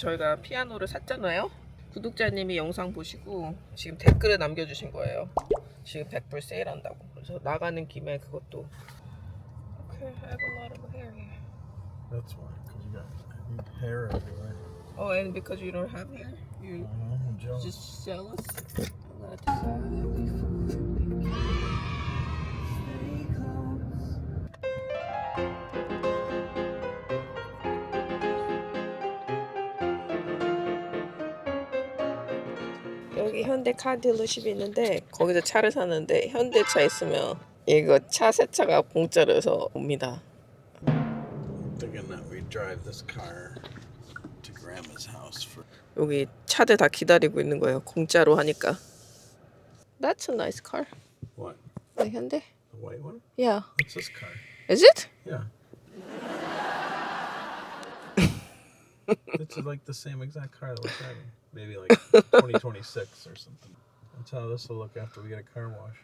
저희가 피아노를 샀잖아요. 구독자님이 영상 보시고 지금 댓글을 남겨주신 거예요. 지금 100불 세일한다고. 그래서 나가는 김에 그것도. Okay, I have a lot of hair here. That's why, because you got hair everywhere. Oh, and because you don't have hair, you I know, I'm jealous. just jealous. I'm gonna take that 현대 카 딜러십이 있는데 거기서 차를 샀는데 현대차 있으면 이거 차 세차가 공짜로서 옵니다. thinking that we drive this car to Grandma's house for. 여기 차들 다 기다리고 있는 거예요. 공짜로 하니까. That's a nice car. What? 네, 현대? The white one? Yeah. What's this car? Is it? Yeah. It's like the same exact car that we're driving. Maybe like 2026 or something. That's how this will look after we get a car wash.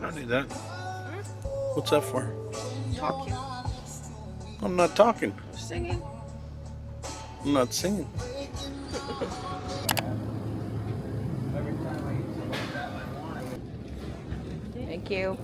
I need that. What's that for? Talking. I'm not talking. Singing. I'm not singing. Thank you.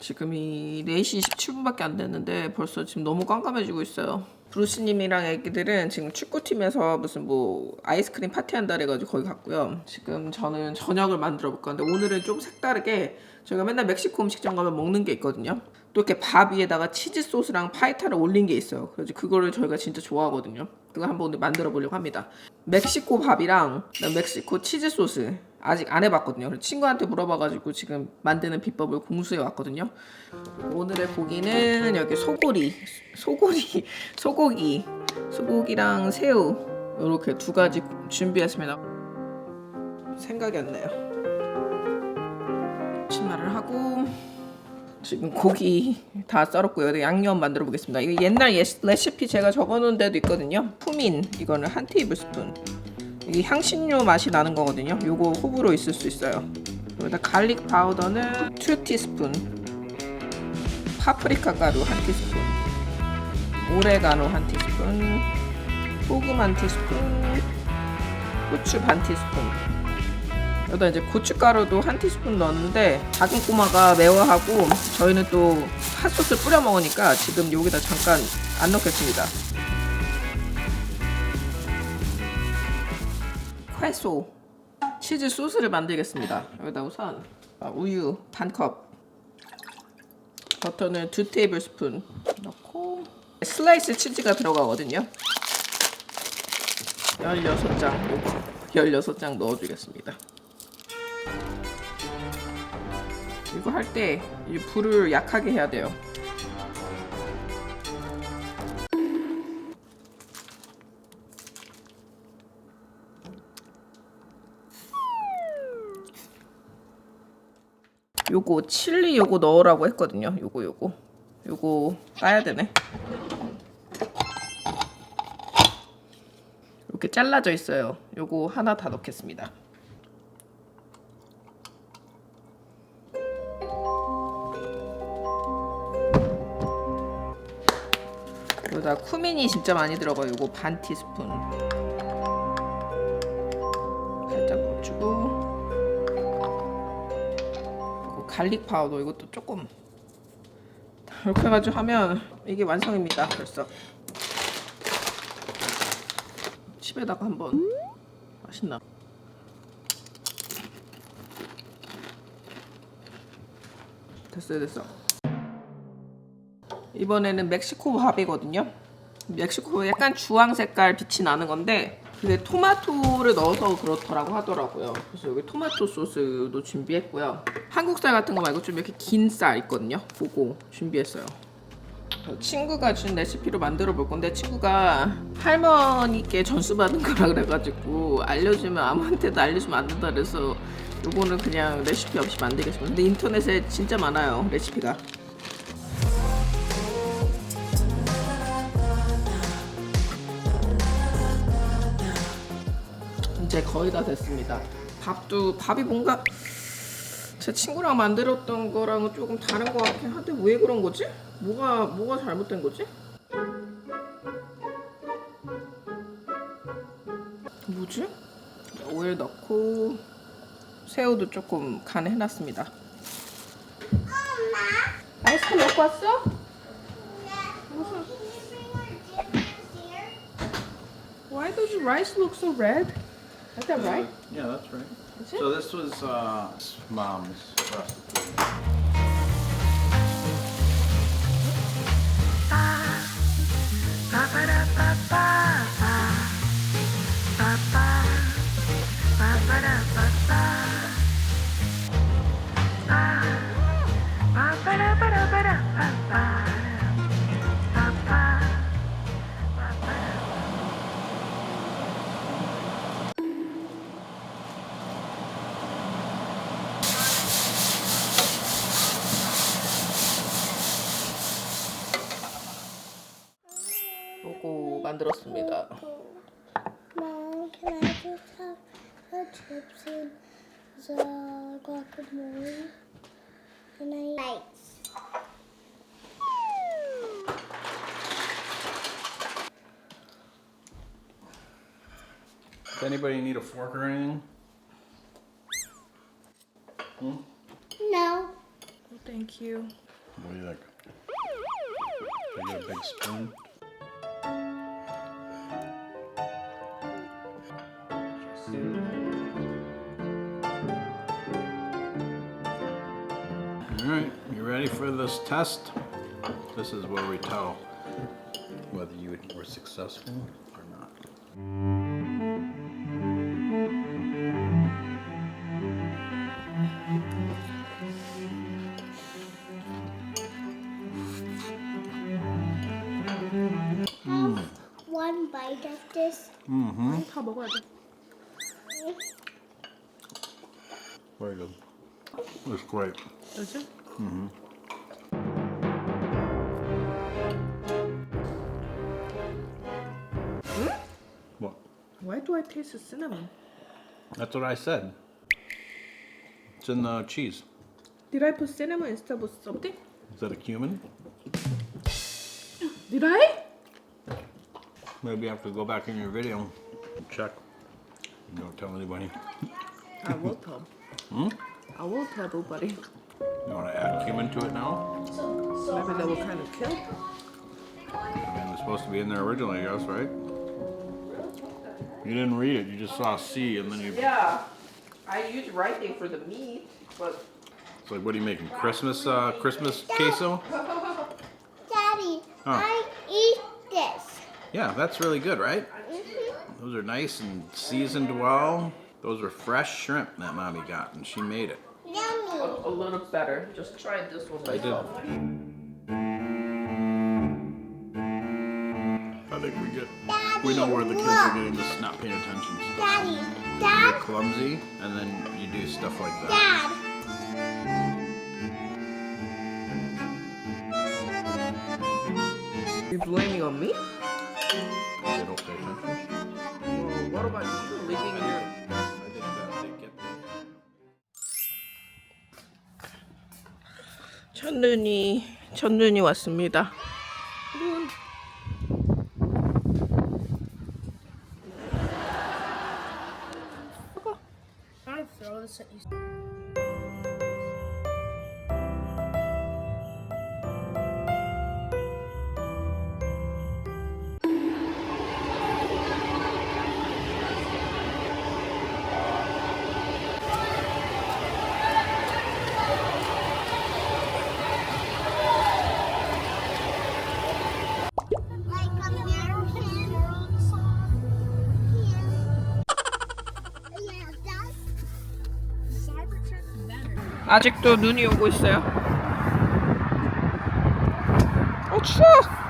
지금이 4시 27분밖에 안 됐는데 벌써 지금 너무 깜깜해지고 있어요. 브루스님이랑 애기들은 지금 축구팀에서 무슨 뭐 아이스크림 파티한다 그래가지고 거기 갔고요. 지금 저는 저녁을 만들어 볼 건데 오늘은 좀 색다르게 저희가 맨날 멕시코 음식점 가면 먹는 게 있거든요. 또 이렇게 밥 위에다가 치즈 소스랑 파이타를 올린 게 있어요. 그래서 그거를 저희가 진짜 좋아하거든요. 그거 한번 오늘 만들어 보려고 합니다. 멕시코 밥이랑 멕시코 치즈 소스 아직 안 해봤거든요. 친구한테 물어봐가지고 지금 만드는 비법을 공수해 왔거든요. 오늘의 고기는 여기 소고리, 소고리, 소고기, 소고기랑 새우 이렇게 두 가지 준비했습니다. 생각이 안 나요. 치마를 하고 지금 고기 다 썰었고요. 양념 만들어 보겠습니다. 이거 옛날 레시피 제가 적어놓은 데도 있거든요. 쿠민 이거는 한 테이블 스푼. 이게 향신료 맛이 나는 거거든요. 요거 호불호 있을 수 있어요. 여기다 갈릭 파우더는 2 티스푼. 파프리카 가루 한 티스푼. 오레가노 한 티스푼. 소금 한 티스푼. 후추 반 티스푼. 여기다 이제 고춧가루도 한 티스푼 넣었는데 작은 꼬마가 매워하고 저희는 또 핫소스 뿌려 먹으니까 지금 여기다 잠깐 안 넣겠습니다. 퀘소 치즈 소스를 만들겠습니다. 여기다 우선 아, 우유 반 컵, 버터는 두 테이블 스푼 넣고 슬라이스 치즈가 들어가거든요. 16장 요거 16장 넣어주겠습니다. 이거 할때이 불을 약하게 해야 돼요. 요거 칠리 요거 넣으라고 했거든요. 요거 요거 요거 따야 되네. 이렇게 잘라져 있어요. 요거 하나 다 넣겠습니다. 여기다 쿠민이 진짜 많이 들어가요. 요거 반 티스푼. 갈릭 파우더 이것도 조금 이렇게 해가지고 하면 이게 완성입니다. 벌써 집에다가 한번 맛있나? 됐어요, 됐어. 이번에는 멕시코 밥이거든요. 멕시코 약간 주황 색깔 빛이 나는 건데 그게 토마토를 넣어서 그렇더라고 하더라고요. 그래서 여기 토마토 소스도 준비했고요. 한국쌀 같은 거 말고 좀 이렇게 긴 쌀 있거든요. 그거 준비했어요. 친구가 준 레시피로 만들어 볼 건데 친구가 할머니께 전수 받은 거라 그래가지고 알려주면 아무한테도 알려주면 안 된다 그래서 요거는 그냥 레시피 없이 만들겠습니다. 근데 인터넷에 진짜 많아요 레시피가. 이제 거의 다 됐습니다. 밥도 밥이 뭔가 제 친구랑 만들었던 거랑은 조금 다른 것 같긴 한데 왜 그런 거지? 뭐가 뭐가 잘못된 거지? 뭐지? 오일 넣고 새우도 조금 간을 해놨습니다. 아이스크림 먹고 왔어? 무슨? Why does rice look so red? Is that right? Yeah, that's right. Is it? So this was uh, mom's recipe. The chips and the guacamole? And I lights. Does anybody need a fork or anything? Hmm? No. Thank you. What do you think? Should I get a big spoon? this test? This is where we tell whether you were successful or not. One bite of this. Mm-hmm. 다 먹어야 돼. Very good. It's great. 그렇지? What? Do I taste the cinnamon? That's what I said. It's in the cheese. Did I put cinnamon instead of something? Is that a cumin? Did I? Maybe I have to go back in your video and check. Don't tell anybody. I will tell. Hmm? I will tell everybody. You want to add cumin to it now? Maybe they will kind of kill. I mean, it's supposed to be in there originally, I guess, right? You didn't read it. You just saw C, and then you. Yeah, I use writing for the meat, but It's like, what are you making? Christmas, uh, Christmas queso? Daddy, Huh. I eat this. Yeah, that's really good, right? Those are nice and seasoned well. Those are fresh shrimp that mommy got, and she made it. Yummy. a, a little better. Just try this one I did. myself. I think we get. We know where the kids are getting this not paying attention stuff. Daddy, You're Dad, clumsy, and then you do stuff like that. Dad. You blaming on me? They don't pay attention. Well, what about you leaving your? I think that they get. 첫눈이 첫눈이 왔습니다. 눈. I'm 아직도 눈이 오고 있어요. 어 추워.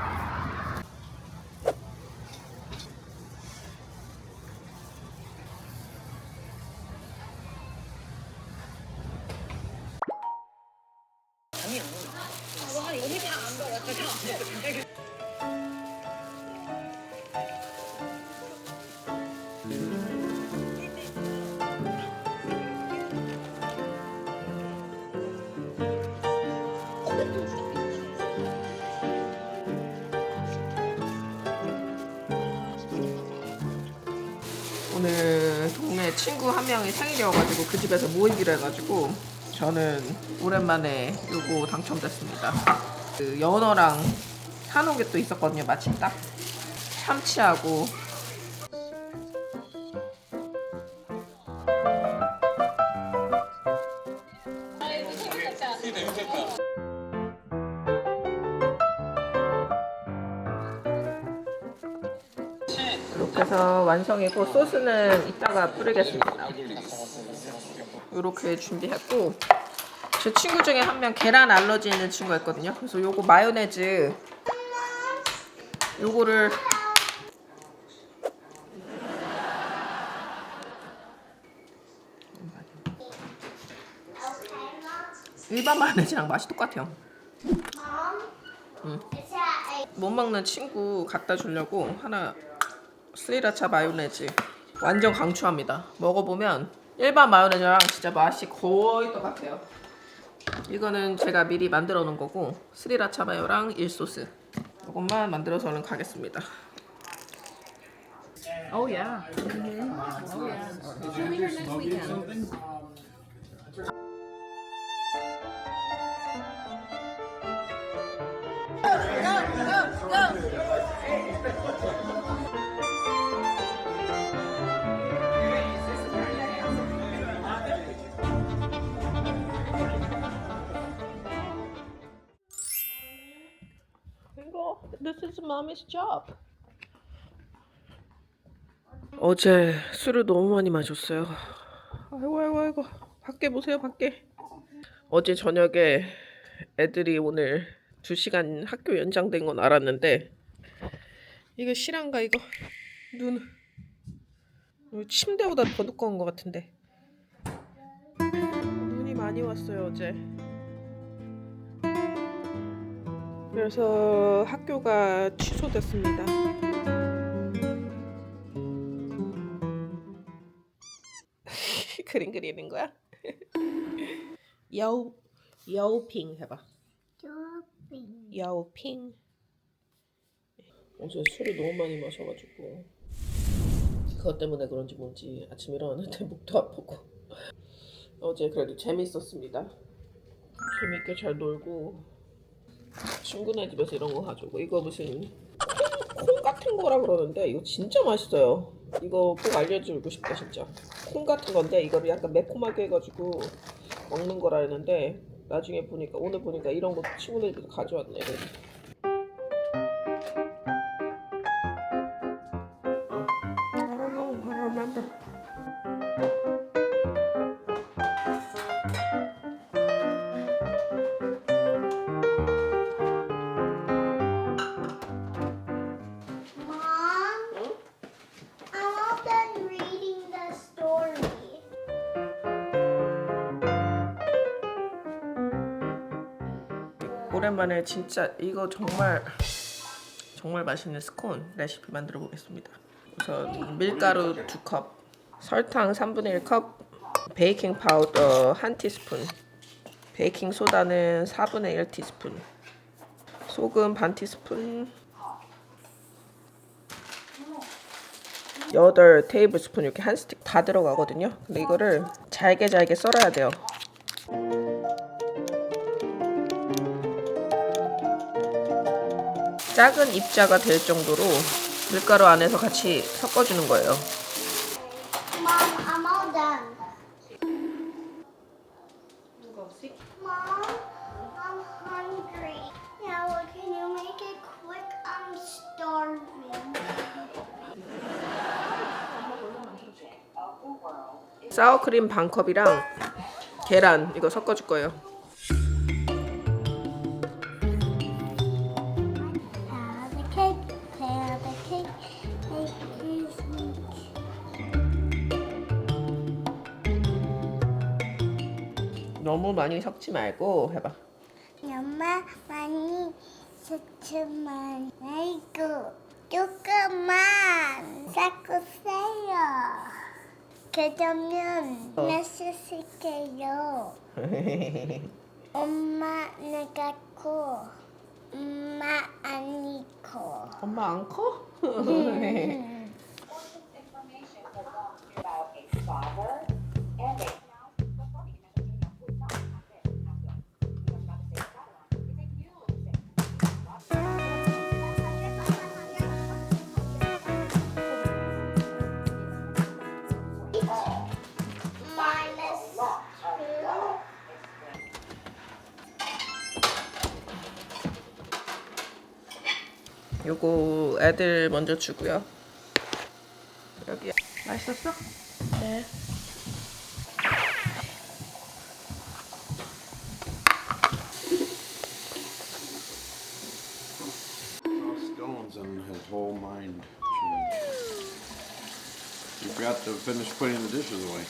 그 집에서 모이기로 해가지고 저는 오랜만에 요거 당첨됐습니다. 그 연어랑 한옥에 또 있었거든요. 마침 딱 참치하고 완성이고 소스는 이따가 뿌리겠습니다. 이렇게 준비했고 제 친구 중에 한 명 계란 알러지 있는 친구가 있거든요. 그래서 요거 마요네즈 요거를 일반 마요네즈랑 맛이 똑같아요. A 못 먹는 친구 갖다 주려고 하나 스리라차 마요네즈 완전 강추합니다. 먹어보면 일반 마요네즈랑 진짜 맛이 거의 똑같아요. 이거는 제가 미리 만들어 놓은 거고 스리라차 마요랑 일소스 이것만 만들어서 얼른 가겠습니다. Oh yeah. Oh yeah. Be here next weekend. Mommy's job. 어제 술을 너무 많이 마셨어요. 아이고 아이고 아이고 밖에 보세요 밖에. 어제 저녁에 애들이 오늘 2시간 학교 연장된 건 알았는데 이거 실한가 이거 눈 침대보다 더 두꺼운 것 같은데 눈이 많이 왔어요 어제 그래서 학교가 취소됐습니다. 그림 그리는 거야? 여우 여우핑 해봐. shopping? 여우핑. 어제 술을 너무 많이 마셔가지고 그것 때문에 그런지 뭔지 아침 일어났는데 목도 아프고 어제 그래도 재밌었습니다. 재밌게 잘 놀고 친구네 집에서 이런 거 가지고 이거 무슨 콩, 콩 같은 거라 그러는데 이거 진짜 맛있어요. 이거 꼭 알려주고 싶다 진짜. 콩 같은 건데 이거를 약간 매콤하게 해가지고 먹는 거라 했는데 나중에 보니까 오늘 보니까 이런 거 친구네 집에서 가져왔네. 진짜 이거 정말 정말 맛있는 스콘 레시피 만들어 보겠습니다. 우선 밀가루 2컵, 설탕 3분의 1컵, 베이킹 파우더 1 티스푼, 베이킹 소다는 4분의 1 티스푼, 소금 반 티스푼, 8 테이블 스푼 이렇게 한 스틱 다 들어가거든요. 근데 이거를 잘게 잘게 썰어야 돼요. 작은 입자가 될 정도로 밀가루 안에서 같이 섞어주는 거예요. 사워크림 반 컵이랑 계란 이거 섞어줄 거예요. 너무 많이 섞지 말고 해봐. 엄마 많이 스츠만 아이고 조금만 섞으세요. 그러면 맛있을게요. 엄마 내가 커. 엄마 아니고. 엄마 안 커? 애들 먼저 주고요. 여기 맛있었어? 네. Scones and his whole mind changed. You forgot to finish putting the dishes away.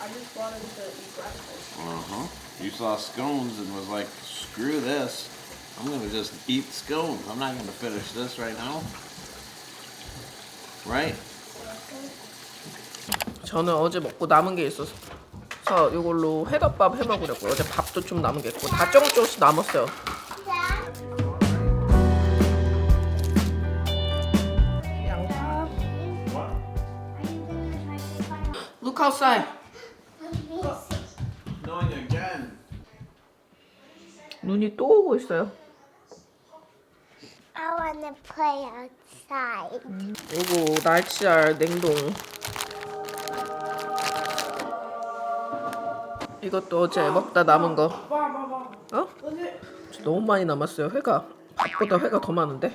I just wanted to eat breakfast. Uh huh. You saw scones and was like, screw this. I'm gonna just eat scones. I'm not gonna finish this right now. Right? 저는 어제 먹고 남은 게 있어서 이걸로 회덮밥 해 먹으려고 어제 밥도 좀 남은 게 있고 다 조금 조금씩 남았어요. 양파. Look outside. 눈이 또 오고 있어요. I wanna play outside. 요거 날치알 냉동. 이것도 어제 먹다 남은 거. 어? 너무 많이 남았어요. 회가 밥보다 회가 더 많은데.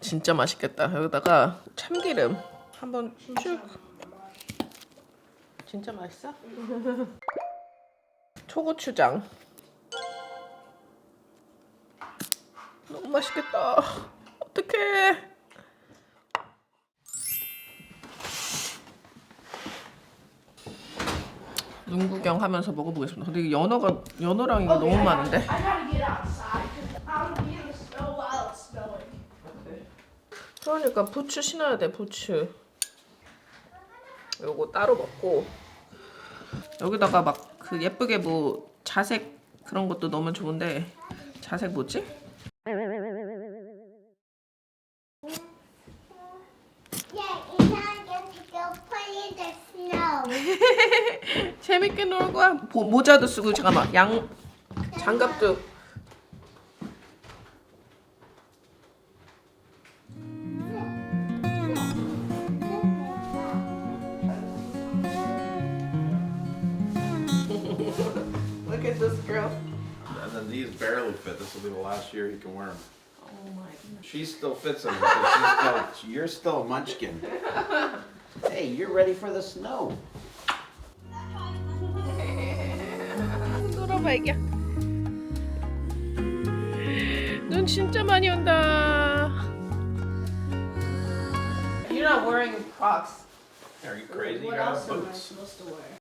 진짜 맛있겠다. 여기다가 참기름 한번 쭉. 진짜 맛있어? 초고추장. 너무 맛있겠다. 어떡해. 눈 구경하면서 먹어보겠습니다. 근데 연어가 연어랑 이게 너무 많은데. 그러니까 부추 신어야 돼 부추. 요거 따로 먹고 여기다가 막 그 예쁘게 뭐 자색 그런 것도 넣으면 좋은데 자색 뭐지? 재밌게 놀고 와. 보- 모자도 쓰고 잠깐만 양 장갑도 Look at this girl. And then these barely fit. This will be the last year he can wear them. Oh my goodness. She still fits them because she's still, you're still a munchkin. Hey, you're ready for the snow. 놀아봐 이게. 눈 진짜 많이 온다. You're not wearing Crocs. Are you crazy? You What got else am I supposed to wear?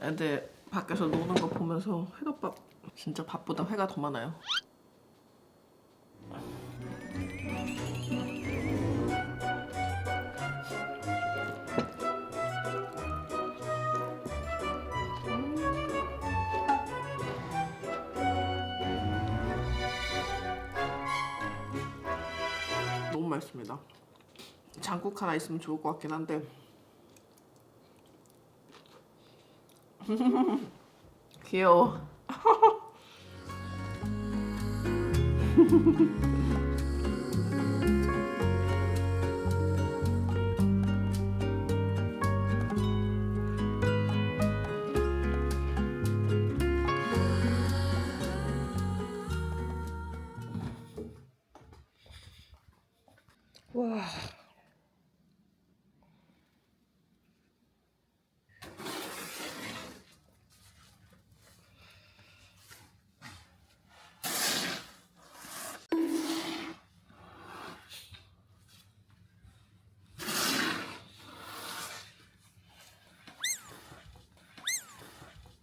애들 밖에서 노는 거 보면서 회덮밥 진짜 밥보다 회가 더 많아요. 너무 맛있습니다. 장국 하나 있으면 좋을 것 같긴 한데 귀여워. フフフ。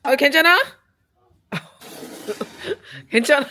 아 괜찮아? 괜찮아.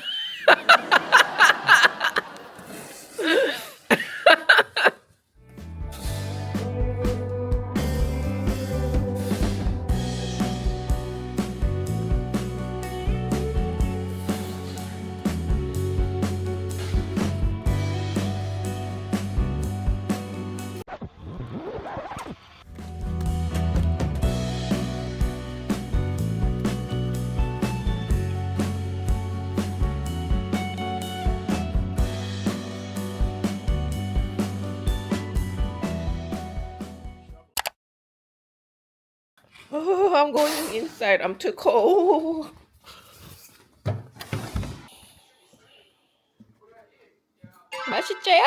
Oh, I'm going inside. I'm too cold. 맛있죠요?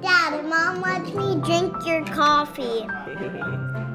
Dad, Mom lets me drink your coffee.